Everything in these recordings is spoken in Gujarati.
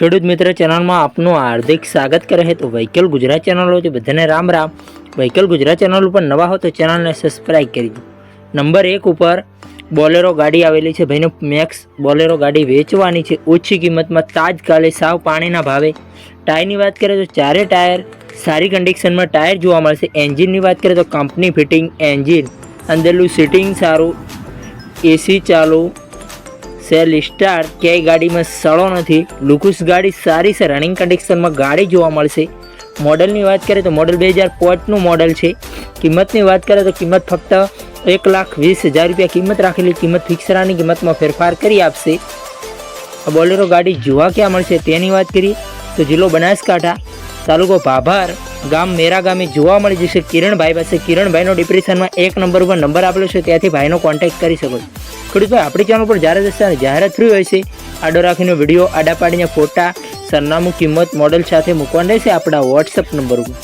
ખેડૂત મિત્ર ચેનલમાં આપનું હાર્દિક સ્વાગત કરે તો વ્હીકલ ગુજરાત ચેનલો છે બધાને રામ રામ. વહીકલ ગુજરાત ચેનલ ઉપર નવા હો તો ચેનલને સબસ્ક્રાઈબ કરી દો. નંબર એક ઉપર બોલેરો ગાડી આવેલી છે ભાઈનો મેક્સ. બોલેરો ગાડી વેચવાની છે. ઓછી કિંમતમાં તાજકાલે સાવ પાણીના ભાવે. ટાયરની વાત કરીએ તો ચારે ટાયર સારી કન્ડિશનમાં ટાયર જોવા મળશે એન્જિનની વાત કરીએ તો કંપની ફિટિંગ એન્જિન અંદરનું સિટિંગ સારું. એસી ચાલુ. સેલ સ્ટાર ક્યાંય ગાડીમાં સડો નથી. લુકુસ ગાડી સારી છે. રનિંગ કન્ડિશનમાં ગાડી જોવા મળશે. મોડલની વાત કરીએ તો મોડલ બે હજાર પાંચનું મોડલ છે. કિંમતની વાત કરીએ તો કિંમત ફક્ત એક લાખ વીસ હજાર રૂપિયા કિંમત રાખેલી કિંમત ફિક્સરાની કિંમતમાં ફેરફાર કરી આપશે. આ બોલેરો ગાડી જોવા ક્યાં મળશે તેની વાત કરીએ તો જિલ્લો બનાસકાંઠા. તાલુકો ભાભાર. ગામ મેરા ગામે જોવા મળી જશે. કિરણભાઈ પાસે કિરણભાઈનો ડિપ્રેશનમાં એક નંબર ઉપર નંબર આપેલો છે. ત્યાંથી ભાઈનો કોન્ટેક્ટ કરી શકો છો. ખેડૂતભાઈ આપણી ચેનલ પર જ્યારે જશે અને જાહેરાત થયું હોય છે. આડો રાખીને વીડિયો આડા પાડીને ફોટા, સરનામું, કિંમત મોડલ સાથે મૂકવાનું રહેશે આપણા વોટ્સઅપ નંબર ઉપર.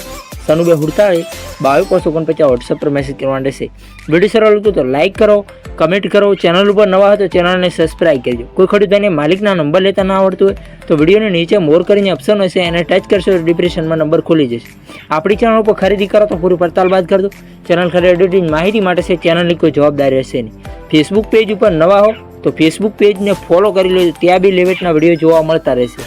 સનુભાઈ હુડતાળી બાવીસ પાંચસો ઓગણપચાસ વોટ્સઅપ પર મેસેજ કરવાનો રહેશે. વીડિયો સરળ હતું તો લાઇક કરો. કમેન્ટ કરો. ચેનલ ઉપર નવા હોય તો ચેનલને સબસ્ક્રાઈબ કરજો. કોઈ ખેડૂતોને માલિકના નંબર લેતા ના આવડતું હોય તો વિડીયોની નીચે મોર કરીને ઓપ્શન હશે એને ટચ કરશો તો ડિપ્રેશનમાં નંબર ખુલી જશે. આપણી ચેનલ ઉપર ખરીદી કરો તો પૂરી પડતાલ બાદ કરજો. ચેનલ ખરીદી માહિતી માટે છે ચેનલની કોઈ જવાબદારી હશે નહીં. ફેસબુક પેજ ઉપર નવા હો તો ફેસબુક પેજને ફોલો કરી લેજો. ત્યાં બી લેવેટના વીડિયો જોવા મળતા રહેશે.